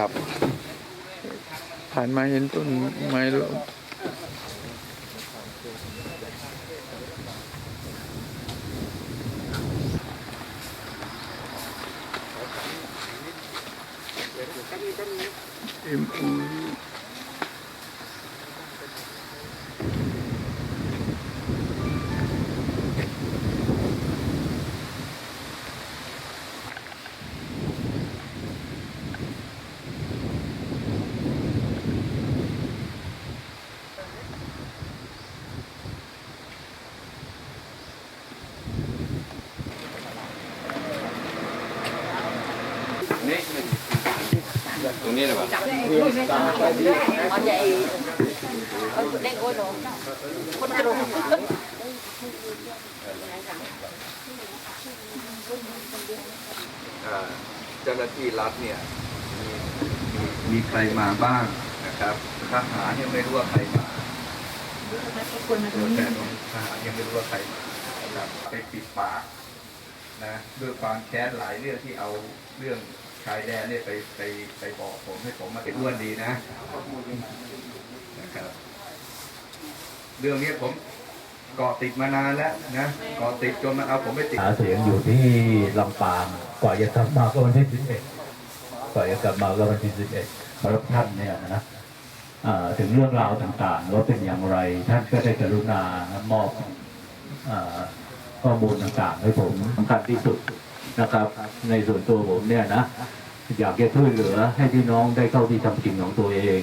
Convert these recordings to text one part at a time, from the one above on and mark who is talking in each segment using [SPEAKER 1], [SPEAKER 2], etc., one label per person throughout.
[SPEAKER 1] ครับ ผ่านมาเห็นต้นไม้แล้วเอ็มอู ตรงนี้เลยป่ะ
[SPEAKER 2] Con vậy con đen ôi rồi con cái đồ
[SPEAKER 3] เอ่อเจ้าหน้าที่รัฐเนี่ยมีมีใครมาบ้างนะครับทหารยังไม่รู้ว่าใครมาตัวแทนทหารยังไม่รู้ว่าใครมานะครับไปปิดปากนะด้วยความแค้นหลายเรื่องที่เอาเรื่อง ชายแดนเนี่ยไปไปไปบอกผมให้ผมมาเป็นอ้วนดีนะนะครับ เรื่องนี้ผมเกาะติดมานานแล้วนะเกาะติดจนมาเอาผมไปติด
[SPEAKER 4] หาเสียงอยู่ที่ลำปางกว่าจะกลับมาก็วันที่สิบเอ็ดกว่าจะกลับมาก็วันที่สิบเอ็ดพระท่านเนี่ยนะอ่าถึงเรื่องราวต่างๆว่าเป็นอย่างไร ท่านก็ได้กรุณามอบอาข้อมูลต่างๆให้ผมสำคัญที่สุด นะครับ ในส่วนตัวผมเนี่ยนะอยากจะช่วยเหลือให้พี่น้องได้เข้าที่ทำกินของตัวเอง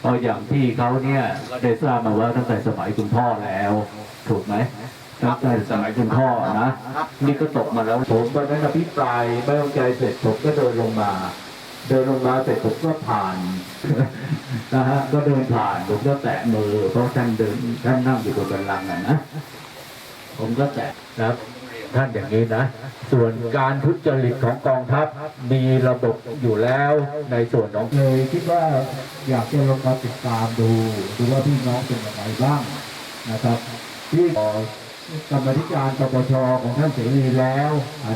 [SPEAKER 4] เพราะอย่างที่เขาเนี่ยก็ได้ทราบมาว่าตั้งแต่สมัยคุณพ่อแล้ว ถูกไหมตั้งแต่สมัยคุณพ่อนะนี่ก็ตกมาแล้วผมตอนนั้นอภิปรายไม่เข้าใจเสร็จผมก็เดินลงมา เดินลงมาเสร็จผมก็ผ่านนะฮะก็เดินผ่านผมก็แตะมือเพราะท่านเดินท่านนั่งอยู่บนบันลังก์อะนะผมก็แตะครับ ท่านอย่างนี้นะ ส่วนการทุจริตของกองทัพมีระบบอยู่แล้วในส่วนของเลยคิดว่าอยากจะลองมาติดตามดูดูว่าพี่น้องเป็นอยังไงบ้างนะครับที่กรรมธิการปปชของท่านเสรีแล้ว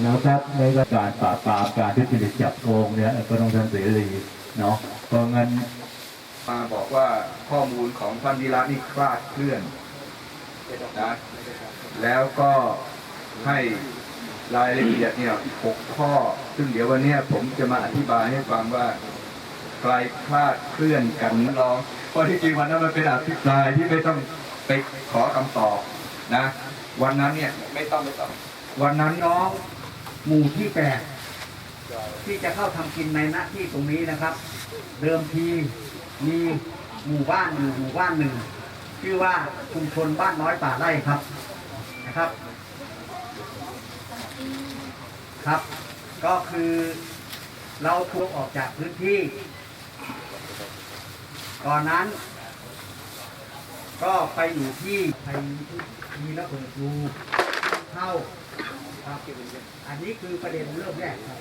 [SPEAKER 4] นะครับในการปราบปรามการทุจริตจับโกงเนี่ยก็ต้องท่านเสรีเนาะเพราะงั้น
[SPEAKER 3] มาบอกว่าข้อมูลของท่านวิระนี่คลาดเคลื่อนนะแล้วก็ ให้รายละเอียดเนี่ยหกข้อ ซึ่งเดี๋ยววันนี้ผมจะมาอธิบายให้ฟังว่าใครคลาดเคลื่อนกันลองเพราะที่จริงวันนั้นมันเป็นอภิปรายที่ไม่ต้องไปขอคำตอบนะ วันนั้นเนี่ยไม่ต้องไม่ต้อง วันนั้น
[SPEAKER 5] น้องหมู่ที่แปดที่จะเข้าทำกินในหน้าที่ตรงนี้นะครับ เดิมทีมีหมู่บ้านอยู่หมู่บ้านหนึ่งชื่อว่าชุมชนบ้านน้อยป่าไร่ครับนะครับ ครับ ก็คือเราถูกออกจากพื้นที่ ก่อนนั้น ก็ไปอยู่ที่ไทยมีระเบิดรูเข้าครับอันนี้คือประเด็นเริ่มแรกครับ